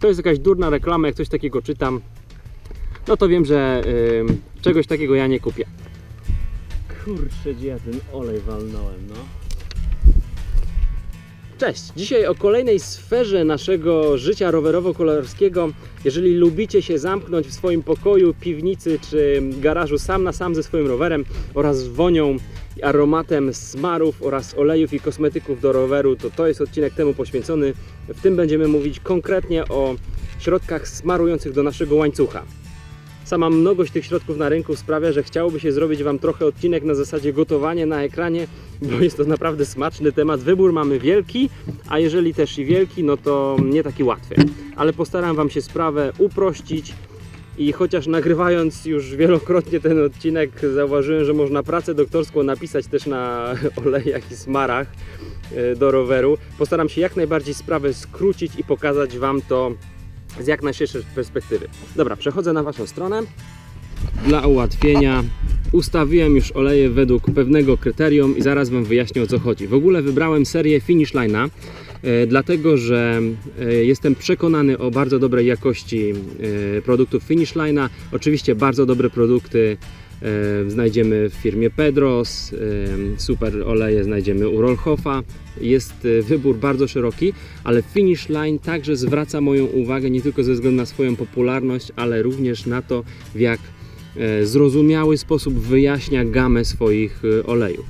To jest jakaś durna reklama, jak coś takiego czytam, no to wiem, że y, czegoś takiego ja nie kupię. Kurczę, gdzie ja ten olej walnąłem, no. Cześć! Dzisiaj o kolejnej sferze naszego życia rowerowo-kolarskiego. Jeżeli lubicie się zamknąć w swoim pokoju, piwnicy czy garażu sam na sam ze swoim rowerem oraz wonią aromatem smarów oraz olejów i kosmetyków do roweru, to to jest odcinek temu poświęcony. W tym będziemy mówić konkretnie o środkach smarujących do naszego łańcucha. Sama mnogość tych środków na rynku sprawia, że chciałoby się zrobić Wam trochę odcinek na zasadzie gotowanie na ekranie, bo jest to naprawdę smaczny temat. Wybór mamy wielki, a jeżeli też i wielki, no to nie taki łatwy. Ale postaram Wam się sprawę uprościć i chociaż nagrywając już wielokrotnie ten odcinek, zauważyłem, że można pracę doktorską napisać też na olejach i smarach e, do roweru. Postaram się jak najbardziej sprawę skrócić i pokazać Wam to z jak najszerszej perspektywy. Dobra, przechodzę na Waszą stronę. Dla ułatwienia ustawiłem już oleje według pewnego kryterium i zaraz Wam wyjaśnię o co chodzi. W ogóle wybrałem serię Finish Line'a, dlatego że e, jestem przekonany o bardzo dobrej jakości e, produktów Finish Line'a. Oczywiście bardzo dobre produkty e, znajdziemy w firmie Pedros, e, super oleje znajdziemy u Rollhofa. Jest e, wybór bardzo szeroki, ale Finish Line także zwraca moją uwagę nie tylko ze względu na swoją popularność, ale również na to, w jak e, zrozumiały sposób wyjaśnia gamę swoich e, olejów.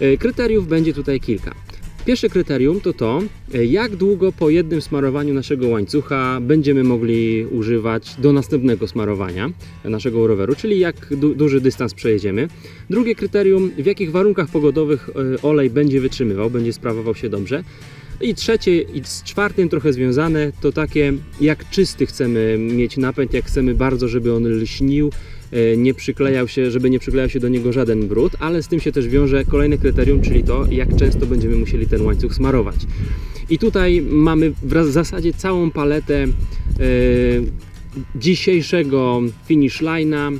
E, Kryteriów będzie tutaj kilka. Pierwsze kryterium to to, e, jak długo po jednym smarowaniu naszego łańcucha będziemy mogli używać do następnego smarowania naszego roweru, czyli jak du duży dystans przejedziemy. Drugie kryterium, w jakich warunkach pogodowych e, olej będzie wytrzymywał, będzie sprawował się dobrze. I trzecie i z czwartym trochę związane to takie, jak czysty chcemy mieć napęd, jak chcemy bardzo, żeby on lśnił, nie przyklejał się, żeby nie przyklejał się do niego żaden brud, ale z tym się też wiąże kolejne kryterium, czyli to, jak często będziemy musieli ten łańcuch smarować. I tutaj mamy w zasadzie całą paletę e, dzisiejszego finish line'a. E,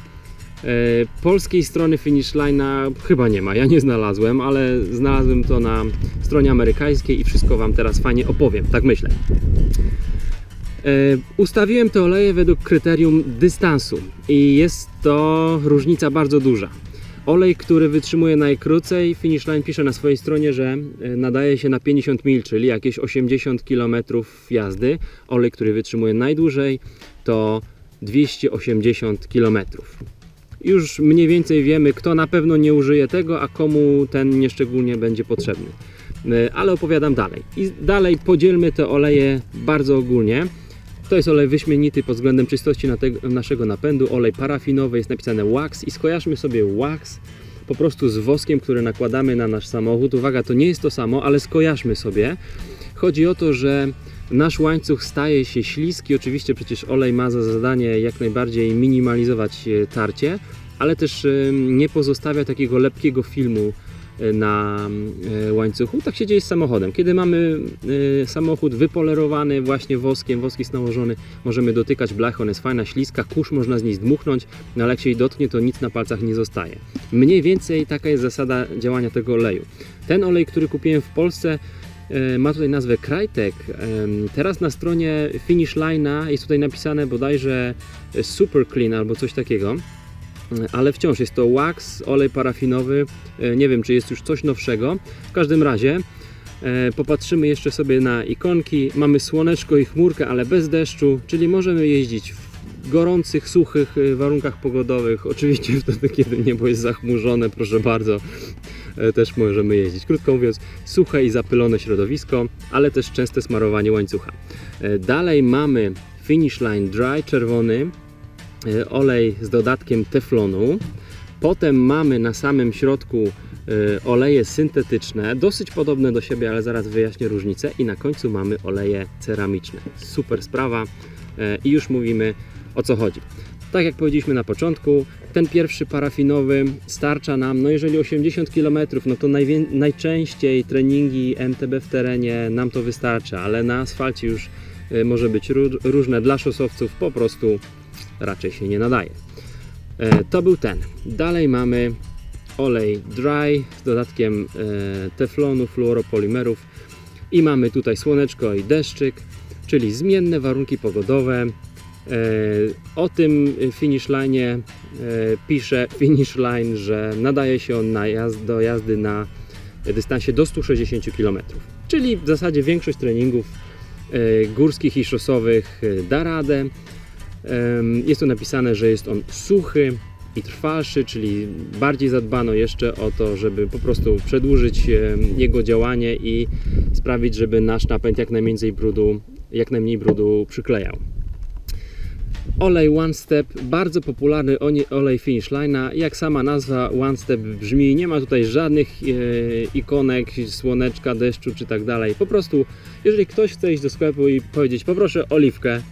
polskiej strony finish line'a chyba nie ma, ja nie znalazłem, ale znalazłem to na stronie amerykańskiej i wszystko Wam teraz fajnie opowiem, tak myślę. E, Ustawiłem te oleje według kryterium dystansu i jest to różnica bardzo duża. Olej, który wytrzymuje najkrócej, Finish Line pisze na swojej stronie, że e, nadaje się na 50 mil, czyli jakieś 80 km jazdy. Olej, który wytrzymuje najdłużej, to 280 km. Już mniej więcej wiemy, kto na pewno nie użyje tego, a komu ten nieszczególnie będzie potrzebny. E, Ale opowiadam dalej. I dalej podzielmy te oleje bardzo ogólnie. To jest olej wyśmienity pod względem czystości naszego napędu. Olej parafinowy, jest napisane wax i skojarzmy sobie wax po prostu z woskiem, który nakładamy na nasz samochód. Uwaga, to nie jest to samo, ale skojarzmy sobie. Chodzi o to, że nasz łańcuch staje się śliski. Oczywiście przecież olej ma za zadanie jak najbardziej minimalizować e, tarcie, ale też nie pozostawia takiego lepkiego filmu na e, łańcuchu. Tak się dzieje z samochodem. Kiedy mamy e, samochód wypolerowany właśnie woskiem, wosk jest nałożony, możemy dotykać blachy, ona jest fajna, śliska, kurz można z niej zdmuchnąć, no ale jak się jej dotknie, to nic na palcach nie zostaje. Mniej więcej taka jest zasada działania tego oleju. Ten olej, który kupiłem w Polsce, e, ma tutaj nazwę Krajtek. Teraz na stronie Finish Line'a jest tutaj napisane bodajże e, Super Clean albo coś takiego. Ale wciąż jest to wax, olej parafinowy. E, Nie wiem, czy jest już coś nowszego. W każdym razie e, popatrzymy jeszcze sobie na ikonki. Mamy słoneczko i chmurkę, ale bez deszczu, czyli możemy jeździć w gorących, suchych e, warunkach pogodowych. Oczywiście wtedy, kiedy niebo jest zachmurzone, proszę bardzo, też możemy jeździć. Krótko mówiąc, suche i zapylone środowisko, ale też częste smarowanie łańcucha. Dalej mamy Finish Line Dry, czerwony, olej z dodatkiem teflonu. Potem mamy na samym środku e, oleje syntetyczne, dosyć podobne do siebie, ale zaraz wyjaśnię różnicę. I na końcu mamy oleje ceramiczne. Super sprawa e, i już mówimy o co chodzi. Tak jak powiedzieliśmy na początku, ten pierwszy parafinowy starcza nam, no jeżeli 80 km, no to najczęściej treningi MTB w terenie nam to wystarcza, ale na asfalcie już może być ró- różne dla szosowców, po prostu raczej się nie nadaje. E, To był ten. Dalej mamy olej dry z dodatkiem e, teflonu, fluoropolimerów i mamy tutaj słoneczko i deszczyk. czyli zmienne warunki pogodowe. E, O tym finish line pisze finish line, że nadaje się on na jazd, do jazdy na dystansie do 160 km. Czyli w zasadzie większość treningów górskich i szosowych da radę. Jest tu napisane, że jest on suchy i trwalszy, czyli bardziej zadbano jeszcze o to, żeby po prostu przedłużyć jego działanie i sprawić, żeby nasz napęd jak najmniej brudu, jak najmniej brudu przyklejał. Olej One Step, bardzo popularny olej Finish Line'a. Jak sama nazwa One Step brzmi, nie ma tutaj żadnych e, ikonek, słoneczka, deszczu czy tak dalej. Po prostu, jeżeli ktoś chce iść do sklepu i powiedzieć poproszę oliwkę,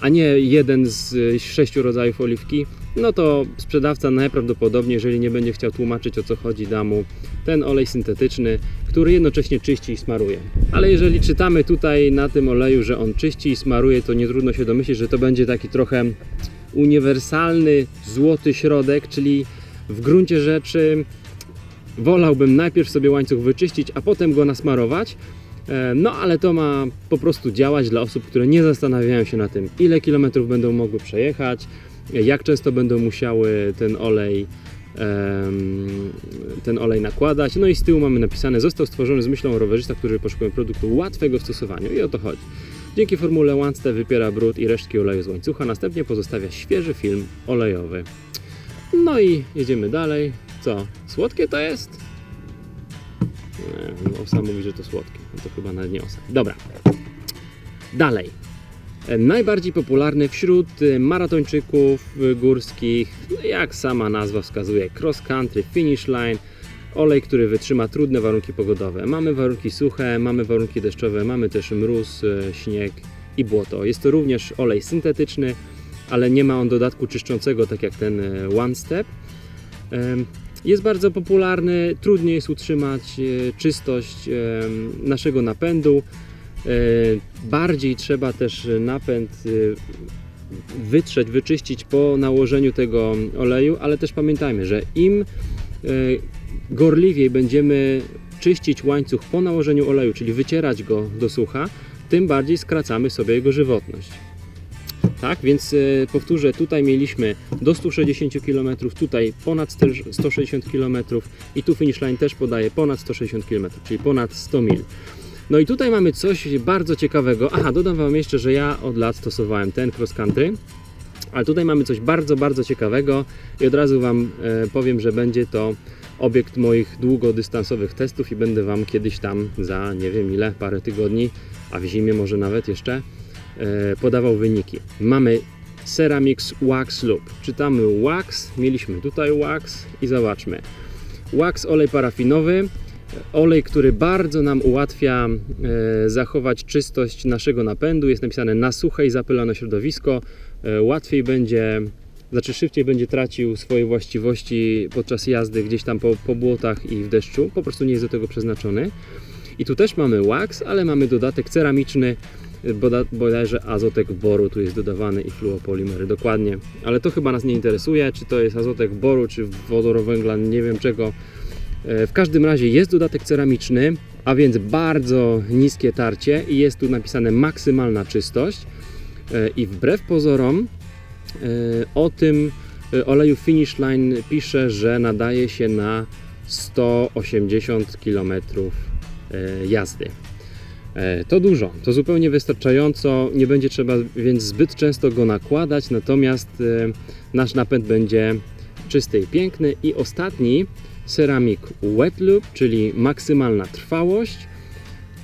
a nie jeden z e, sześciu rodzajów oliwki, no to sprzedawca najprawdopodobniej, jeżeli nie będzie chciał tłumaczyć o co chodzi, da mu ten olej syntetyczny, który jednocześnie czyści i smaruje. Ale jeżeli czytamy tutaj na tym oleju, że on czyści i smaruje, to nie trudno się domyślić, że to będzie taki trochę uniwersalny, złoty środek, czyli w gruncie rzeczy wolałbym najpierw sobie łańcuch wyczyścić, a potem go nasmarować. E, No ale to ma po prostu działać dla osób, które nie zastanawiają się na tym, ile kilometrów będą mogły przejechać, jak często będą musiały ten olej ten olej nakładać. No i z tyłu mamy napisane, został stworzony z myślą o rowerzysta, który poszukuje produktu łatwego w stosowaniu i o to chodzi. Dzięki formule One Step wypiera brud i resztki oleju z łańcucha, następnie pozostawia świeży film olejowy. No i jedziemy dalej. Co? Słodkie to jest? No, osa mówi, że to słodkie. No to chyba nawet nie osa. Dobra. Dalej. E, Najbardziej popularny wśród e, maratończyków e, górskich, no jak sama nazwa wskazuje, cross country, finish line, olej, który wytrzyma trudne warunki pogodowe. Mamy warunki suche, mamy warunki deszczowe, mamy też mróz, e, śnieg i błoto. Jest to również olej syntetyczny, ale nie ma on dodatku czyszczącego, tak jak ten e, One Step. Jest bardzo popularny, trudniej jest utrzymać e, czystość em, naszego napędu. E, Bardziej trzeba też napęd e, wytrzeć, wyczyścić po nałożeniu tego oleju, ale też pamiętajmy, że im e, gorliwiej będziemy czyścić łańcuch po nałożeniu oleju, czyli wycierać go do sucha, tym bardziej skracamy sobie jego żywotność. Tak, więc e, powtórzę, tutaj mieliśmy do 160 km, tutaj ponad 160 km i tu finish line też podaje ponad 160 km, czyli ponad 100 mil. No i tutaj mamy coś bardzo ciekawego. Aha, dodam Wam jeszcze, że ja od lat stosowałem ten cross country, ale tutaj mamy coś bardzo, bardzo ciekawego i od razu Wam e, powiem, że będzie to obiekt moich długodystansowych testów i będę Wam kiedyś tam za nie wiem ile, parę tygodni, a w zimie może nawet jeszcze podawał wyniki. Mamy Ceramix Wax Loop. Czytamy wax, mieliśmy tutaj wax i zobaczmy. Wax olej parafinowy, olej, który bardzo nam ułatwia e, zachować czystość naszego napędu. Jest napisane na suche i zapylone środowisko. E, łatwiej będzie, znaczy szybciej będzie tracił swoje właściwości podczas jazdy gdzieś tam po, po błotach i w deszczu. Po prostu nie jest do tego przeznaczony. I tu też mamy wax, ale mamy dodatek ceramiczny, bodajże azotek boru tu jest dodawany i fluopolimery, dokładnie. Ale to chyba nas nie interesuje, czy to jest azotek boru, czy wodorowęgla, nie wiem czego. E, W każdym razie jest dodatek ceramiczny, a więc bardzo niskie tarcie i jest tu napisane maksymalna czystość. E, I wbrew pozorom e, o tym oleju Finish Line pisze, że nadaje się na 180 km jazdy. E, To dużo, to zupełnie wystarczająco, nie będzie trzeba więc zbyt często go nakładać, natomiast e, nasz napęd będzie czysty i piękny. I ostatni Ceramic Wet Loop, czyli maksymalna trwałość.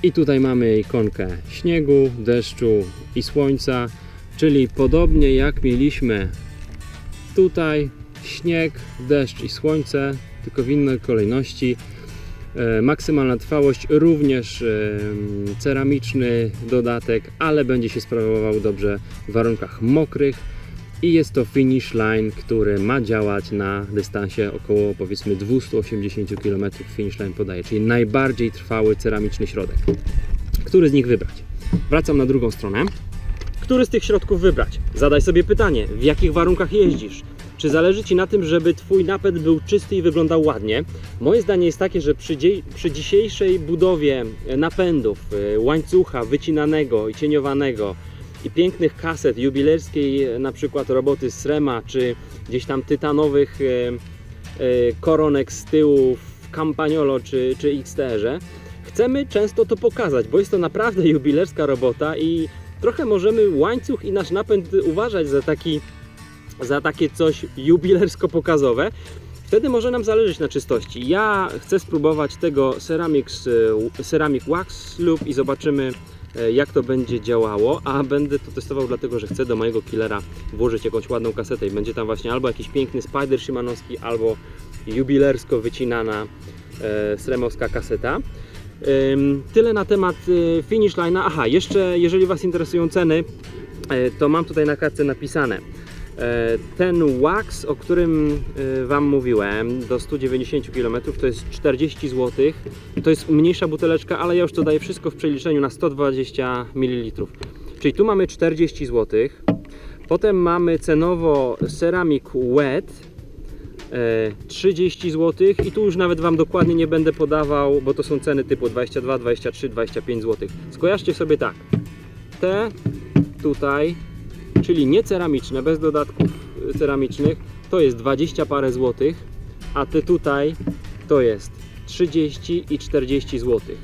I tutaj mamy ikonkę śniegu, deszczu i słońca, czyli podobnie jak mieliśmy tutaj śnieg, deszcz i słońce, tylko w innej kolejności. E, Maksymalna trwałość, również e, ceramiczny dodatek, ale będzie się sprawował dobrze w warunkach mokrych. I jest to finish line, który ma działać na dystansie około powiedzmy 280 km. Finish line podaje, czyli najbardziej trwały ceramiczny środek. Który z nich wybrać? Wracam na drugą stronę. Który z tych środków wybrać? Zadaj sobie pytanie, w jakich warunkach jeździsz? Czy zależy Ci na tym, żeby Twój napęd był czysty i wyglądał ładnie? Moje zdanie jest takie, że przy, przy dzisiejszej budowie e, napędów, e, łańcucha wycinanego i cieniowanego i pięknych kaset jubilerskiej, e, na przykład roboty Srema, czy gdzieś tam tytanowych e, e, koronek z tyłu w Campagnolo czy, czy XTR-ze, chcemy często to pokazać, bo jest to naprawdę jubilerska robota i trochę możemy łańcuch i nasz napęd uważać za taki za takie coś jubilersko-pokazowe, wtedy może nam zależeć na czystości. Ja chcę spróbować tego Ceramics, e, Ceramic Wax Loop i zobaczymy e, jak to będzie działało, a będę to testował dlatego, że chcę do mojego killera włożyć jakąś ładną kasetę i będzie tam właśnie albo jakiś piękny Spider Szymanowski, albo jubilersko wycinana e, sremowska kaseta. Ym, Tyle na temat e, finish line'a. Aha, jeszcze jeżeli Was interesują ceny, e, to mam tutaj na kartce napisane. E, Ten wax, o którym e, Wam mówiłem, do 190 km to jest 40 zł. To jest mniejsza buteleczka, ale ja już to daję wszystko w przeliczeniu na 120 ml. Czyli tu mamy 40 zł. Potem mamy cenowo Ceramic Wet e, 30 zł i tu już nawet Wam dokładnie nie będę podawał, bo to są ceny typu 22, 23, 25 zł. Skojarzcie sobie tak. Te tutaj czyli nie ceramiczne, bez dodatków y, ceramicznych, to jest 20 parę złotych, a te tutaj to jest 30 i 40 złotych.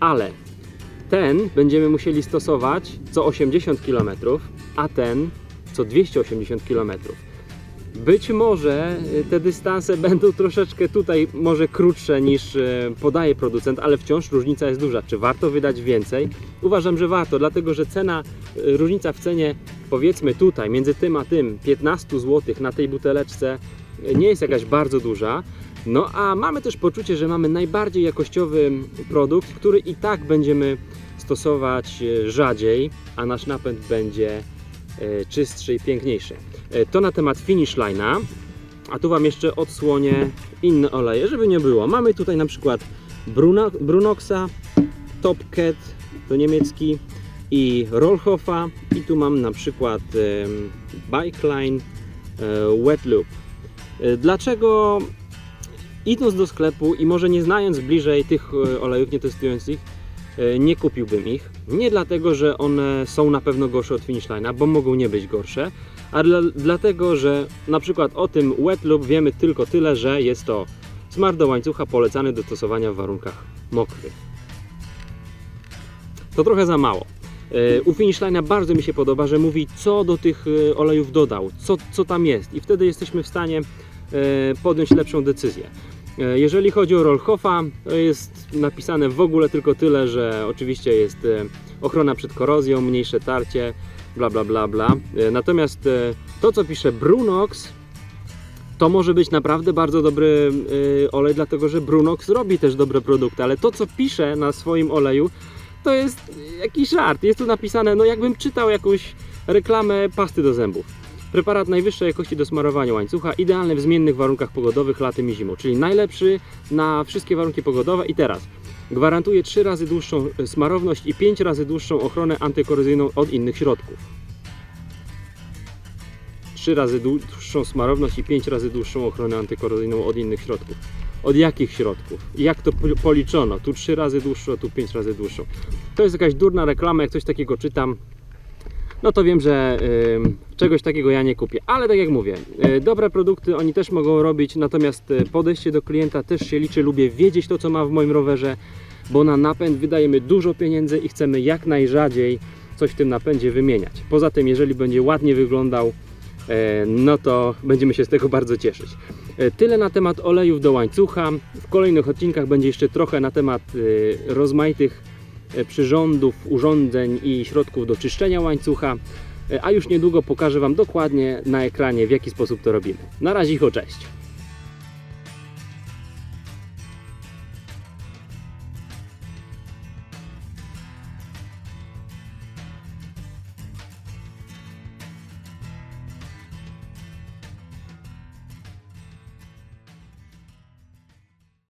Ale ten będziemy musieli stosować co 80 km, a ten co 280 km. Być może y, te dystanse będą troszeczkę tutaj może krótsze niż y, podaje producent, ale wciąż różnica jest duża. Czy warto wydać więcej? Uważam, że warto, dlatego że cena, y, różnica w cenie powiedzmy tutaj między tym a tym 15 zł na tej buteleczce nie jest jakaś bardzo duża. No a mamy też poczucie, że mamy najbardziej jakościowy produkt, który i tak będziemy stosować rzadziej, a nasz napęd będzie czystszy i piękniejszy. E, To na temat finish line'a. A tu Wam jeszcze odsłonię inne oleje, żeby nie było. Mamy tutaj na przykład Bruno, Brunoxa, Top Cat, to niemiecki, i Rollhoffa. I tu mam na przykład Bikeline e, Wet Loop. E, Dlaczego idąc do sklepu i może nie znając bliżej tych e, olejów, nie testując ich, e, nie kupiłbym ich. Nie dlatego, że one są na pewno gorsze od Finish Line'a, bo mogą nie być gorsze, a dla, dlatego, że na przykład o tym Wet Loop wiemy tylko tyle, że jest to smar do łańcucha polecany do stosowania w warunkach mokrych. To trochę za mało. E, U Finish Line'a bardzo mi się podoba, że mówi co do tych e, olejów dodał, co, co tam jest i wtedy jesteśmy w stanie e, podjąć lepszą decyzję. E, Jeżeli chodzi o Rollhoffa, to jest napisane w ogóle tylko tyle, że oczywiście jest e, ochrona przed korozją, mniejsze tarcie, bla bla bla bla. E, Natomiast to co pisze Brunox to może być naprawdę bardzo dobry olej, dlatego że Brunox robi też dobre produkty, ale to co pisze na swoim oleju to jest jakiś żart. Jest tu napisane, no jakbym czytał jakąś reklamę pasty do zębów. Preparat najwyższej jakości do smarowania łańcucha, idealny w zmiennych warunkach pogodowych latem i zimą, czyli najlepszy na wszystkie warunki pogodowe i teraz gwarantuje 3 razy dłuższą smarowność i 5 razy dłuższą ochronę antykorozyjną od innych środków. 3 razy dłuższą smarowność i 5 razy dłuższą ochronę antykorozyjną od innych środków. Od jakich środków? Jak to pol- policzono? Tu 3 razy dłuższą, tu 5 razy dłuższą. To jest jakaś durna reklama, jak coś takiego czytam, no to wiem, że y, czegoś takiego ja nie kupię. Ale tak jak mówię, y, dobre produkty oni też mogą robić, natomiast y, podejście do klienta też się liczy. Lubię wiedzieć to, co ma w moim rowerze, bo na napęd wydajemy dużo pieniędzy i chcemy jak najrzadziej coś w tym napędzie wymieniać. Poza tym, jeżeli będzie ładnie wyglądał, e, no to będziemy się z tego bardzo cieszyć. Tyle na temat olejów do łańcucha. W kolejnych odcinkach będzie jeszcze trochę na temat rozmaitych przyrządów, urządzeń i środków do czyszczenia łańcucha. E, A już niedługo pokażę Wam dokładnie na ekranie, w jaki sposób to robimy. Na razie, cześć!